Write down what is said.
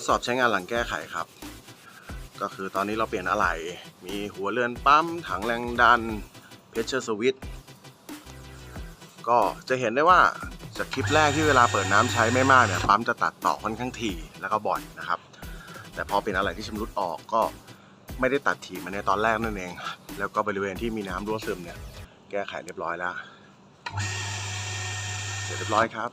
ดสอบใช้งานหลังแก้ไขครับ ก็คือตอนนี้เราเปลี่ยนอะไหล่มีหัวเรือนปั๊ม ถังแรงดันเพชเชอร์สวิตก็จะเห็นได้ว่าจากคลิปแรกที่เวลาเปิดน้ำใช้ไม่มากเนี่ยปั๊มจะตัดต่อค่อนข้างถี่แล้วก็บ่อยนะครับ แต่พอเป็นอะไรที่ชำรุดออกก็ไม่ได้ตัดถี่มาในตอนแรกนั่นเอง แล้วก็บริเวณที่มีน้ำรั่วซึมเนี่ยแก้ไขเรียบร้อยแล้วเสร็จเรียบร้อยครับ